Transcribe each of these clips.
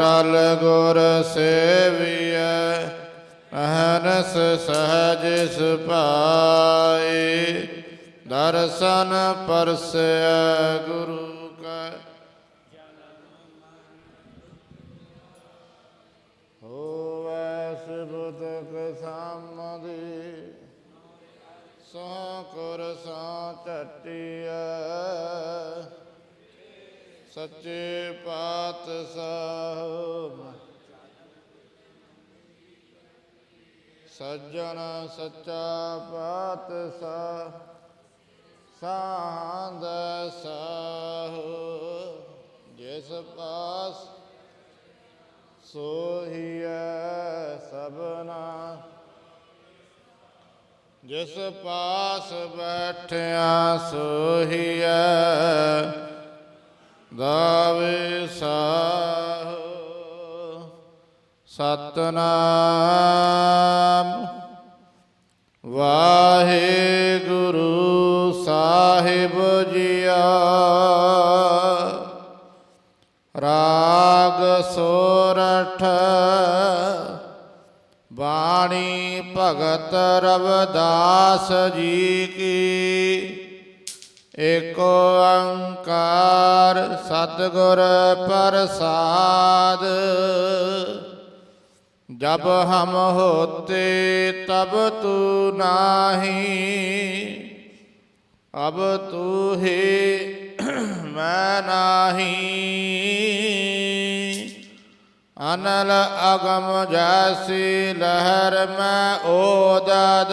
ਟਲ ਗੁਰ ਸੇਵੀਐ ਅਹਨਸ ਸਹਜ ਸੁਭਾਈ ਦਰਸ਼ਨ ਪਰਸੈ ਗੁਰੂ ਕੈ। ਹੋਵੈ ਸਿਬਤਕ ਸਾਮਦੀ ਸੋ ਕੁਰ ਸੋ ਟਟਿਐ ਸੱਚੇ ਪਾਤਸ਼ਾਹ ਸੱਜਣ ਸੱਚਾ ਪਾਤਸ਼ਾਹ ਸਾਧ ਸਾਹੋ ਜਿਸ ਪਾਸ ਸੋਹੀਐ ਸਭਨਾ ਜਿਸ ਪਾਸ ਬੈਠਿਆ ਸੋਹੀਐ ਗਾਵੇ ਸਾਹੋ ਸਤਨਾਮ। ਵਾਹਿਗੁਰੂ ਸਾਹਿਬ ਜੀਆ ਰਾਗ ਸੋਰਠ ਬਾਣੀ ਭਗਤ ਰਵਦਾਸ ਜੀ ਕੀ। ਏਕ ਓੰਕਾਰ ਸਤਿਗੁਰ ਪ੍ਰਸਾਦ। ਜਬ ਹਮ ਹੋਤੇ ਤਬ ਤੂ ਨਾਹੀ, ਅਬ ਤੂ ਹੀ ਮੈਂ ਨਾਹੀ। ਅਨਲ ਅਗਮ ਜੈਸੀ ਲਹਿਰ ਮੈਂ ਓਦਦ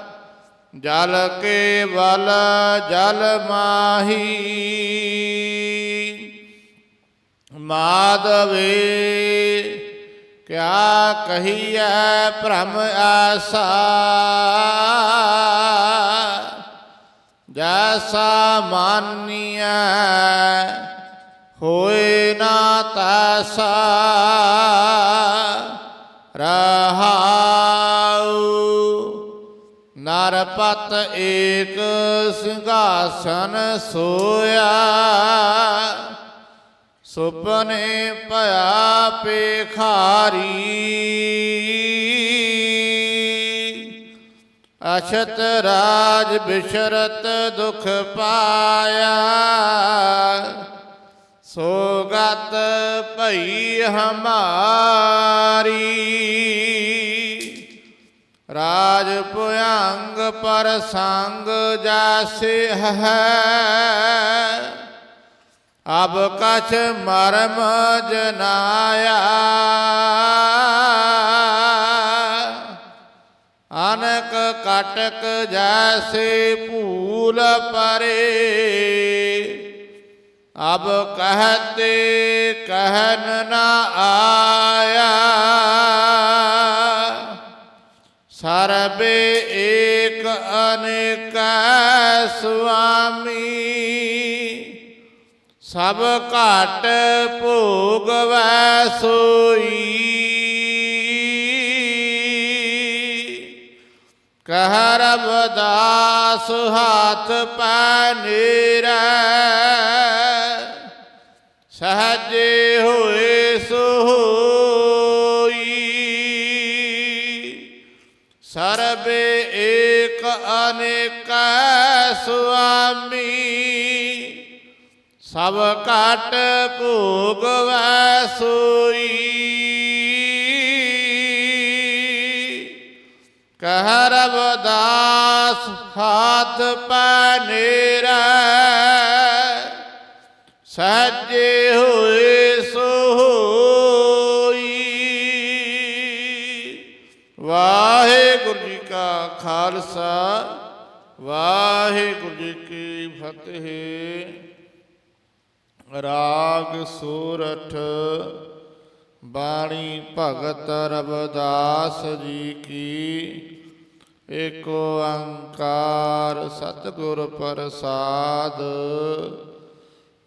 ਜਲ ਕੇ ਵਲ ਜਲ ਮਾਹੀ। ਮਾਦਵੇ ਕਿਆ ਕਹੀਐ ਭ੍ਰਮ ਆਸਾ ਜੈਸਾ ਮਾਨੀਐ, ਹੋਏ ਨਾ ਤੈਸਾ। ਰਾ ਨਰਪਤ ਏਕ ਸਿੰਘਾਸਨ ਸੋਇਆ। ਸੁਪਨੇ ਭਇਆ ਪੇਖਾਰੀ ਅਛਤ ਰਾਜ ਬਿਸ਼ਰਤ ਦੁਖ ਪਾਇਆ। ਸੋਗਤ ਭਈ ਹਮਾਰੀ। ਰਾਜ ਭੁਯੰਗ ਪਰ ਸੰਗ ਜਾਸੇ ਹੈ। ਅਬ ਕਛ ਮਰਮ ਜਨਾਇਆ। ਅਨਕ ਕਟਕ ਜੈਸੇ ਭੂਲ ਪਰੇ। ਅਬ ਕਹਤੇ ਕਹਿਨ ਨਾ ਆਇਆ। ਸਰਬੇ ਏਕ ਅਨੇਕ ਸੁਆਮੀ। ਸਭ ਘਟ ਭੋਗ ਵੈ ਸੋਈ। ਕਹ ਰਬਦਾਸ ਹਾਥ ਪੈ ਅਨੇਕ ਸੁਆਮੀ, ਸਭ ਘਟ ਭੋਗ ਵੈ ਸੋਈ। ਕਹ ਰਬਦਾਸ ਹਾਥ ਪੈ ਨੀਰੈ, ਸਹਜੇ ਹੋਏ ਸੋ ਵਾਹਿਗੁਰੂ ਜੀ ਕਾ ਖਾਲਸਾ। ਵਾਹਿਗੁਰੂ ਜੀ ਕੀ ਫਤਿਹ। ਰਾਗ ਸੂਰਠ, ਬਾਣੀ ਭਗਤ ਰਵਦਾਸ ਜੀ ਕੀ। ਏਕ ਓੰਕਾਰ ਸਤਿਗੁਰ ਪ੍ਰਸਾਦ।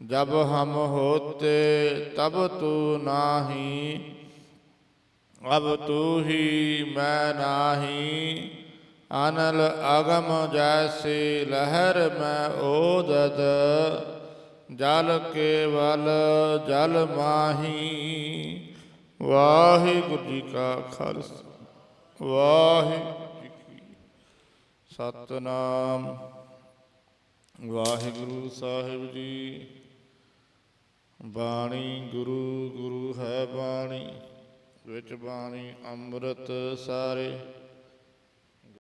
ਜਬ ਹਮ ਹੋਤੇ, ਤਬ ਤੂ ਨਾਹੀ। ਅਬ ਤੂ ਹੀ ਮੈਂ ਨਾਹੀ। ਅਨਲ ਅਗਮ ਜੈਸੇ ਲਹਿਰ ਮੈਂ ਓਦਦ, ਜਲ ਕੇਵਲ ਜਲ ਮਾਹੀ। ਵਾਹਿਗੁਰੂ ਜੀ ਕਾ ਖਾਲਸਾ, ਵਾਹਿਗੁਰੂ ਜੀ ਕੀ ਸਤਨਾਮ। ਵਾਹਿਗੁਰੂ ਸਾਹਿਬ ਜੀ, ਬਾਣੀ ਗੁਰੂ ਗੁਰੂ ਹੈ ਬਾਣੀ, ਵਿੱਚ ਬਾਣੀ ਅੰਮ੍ਰਿਤ ਸਾਰੇ।